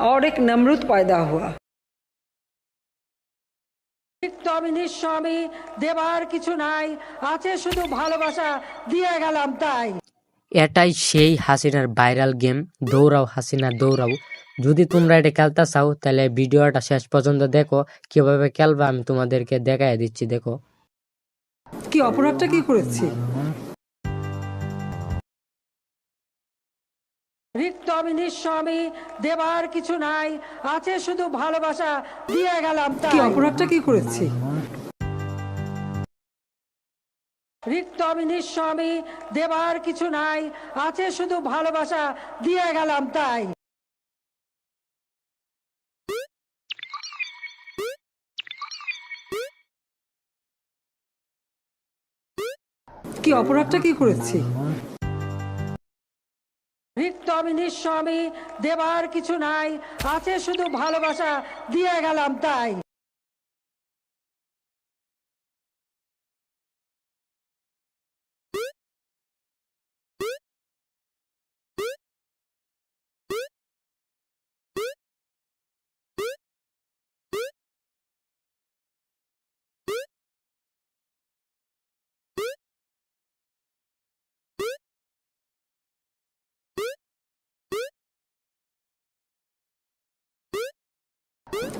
और एक नमरूद पैदा हुआ রিক্ত আমি নিঃস্ব আমি দেবার কিছু নাই আছে শুধু ভালোবাসা দিয়ে গেলাম তাই এটাই সেই হাসিনার ভাইরাল গেম দৌড়াও হাসিনা দৌড়াও যদি তোমরা এটা খেলতে চাও তাহলে ভিডিওটা শেষ পর্যন্ত দেখো কিভাবে খেলবে আমি তোমাদেরকে দেখাই দিচ্ছি দেখো কি অপরাধটা কি করেছি রিক্ত আমি নিঃস্ব আমি দেবার কিছু নাই আছে শুধু ভালোবাসা দিয়ে গেলাম কি অপরাধটা কি করেছি? রিক্ত আমি নিঃস্ব আমি দেবার কিছু নাই আছে শুধু ভালোবাসা দিয়ে গেলাম তাই। কি অপরাধটা কি করেছি? রিক্ত আমি নিঃস্ব আমি দেবার কিছু নাই আছে শুধু ভালোবাসা দিয়ে গেলাম তাই।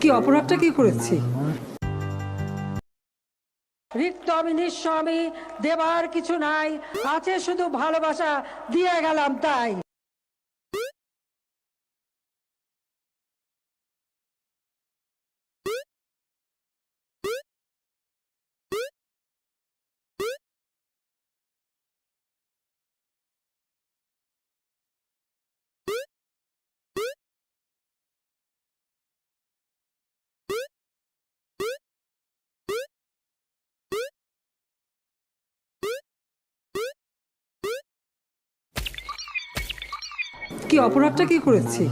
কি অপরাধটা কি করেছি? রিক্ত আমি নিঃস্ব আমি দেবার কিছু নাই, আছে শুধু ভালোবাসা, দিয়ে গেলাম তাই। কি অপরাধটা কি করেছি?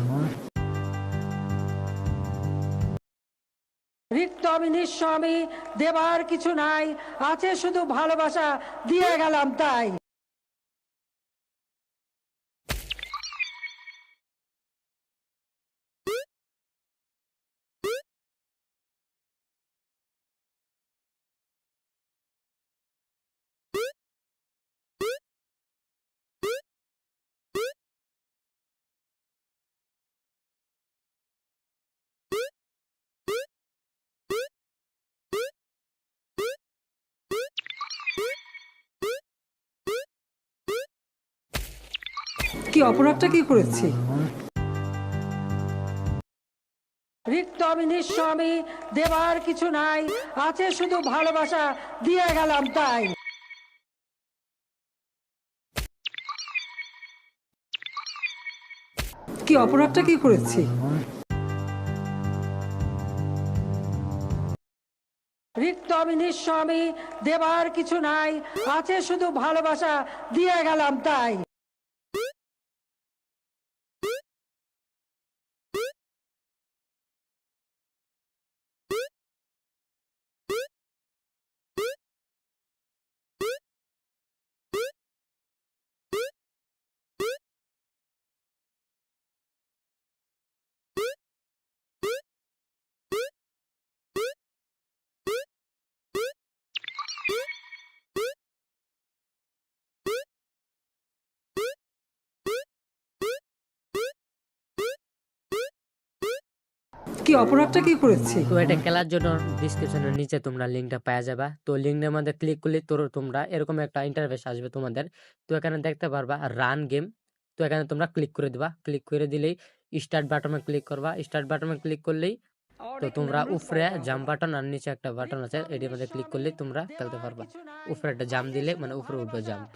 রিক্ত আমি নিঃস্ব আমি দেবার কিছু নাই, আছে শুধু ভালোবাসা, দিয়ে গেলাম তাই। কি অপরাধটা কি করেছি? রিক্ত আমি নিঃস্ব আমি দেবার কিছু নাই আছে শুধু ভালোবাসা দিয়ে গেলাম তাই। কি অপরাধটা কি করেছি? রিক্ত আমি নিঃস্ব আমি দেবার কিছু নাই আছে শুধু ভালোবাসা দিয়ে গেলাম তাই। কি অপরাধটা কি করেছি? এটা খেলার জন্য ডিসক্রিপশনের নিচে তোমরা লিঙ্কটা পাওয়া যাবে। তো লিঙ্কের মধ্যে ক্লিক করলে তোর তোমরা এরকম একটা ইন্টারফেস আসবে তোমাদের। তো এখানে দেখতে পারবা রান গেম তো এখানে তোমরা ক্লিক করে দিবা। ক্লিক করে দিলেই স্টার্ট বাটনে ক্লিক করবা। স্টার্ট বাটনে ক্লিক করলেই তো তোমরা উপরে জাম বাটন আর নিচে একটা বাটন আছে, এটির মধ্যে ক্লিক করলে তোমরা খেলতে পারবা। উপরে একটা জাম দিলে মানে উপরে উঠবে জাম্প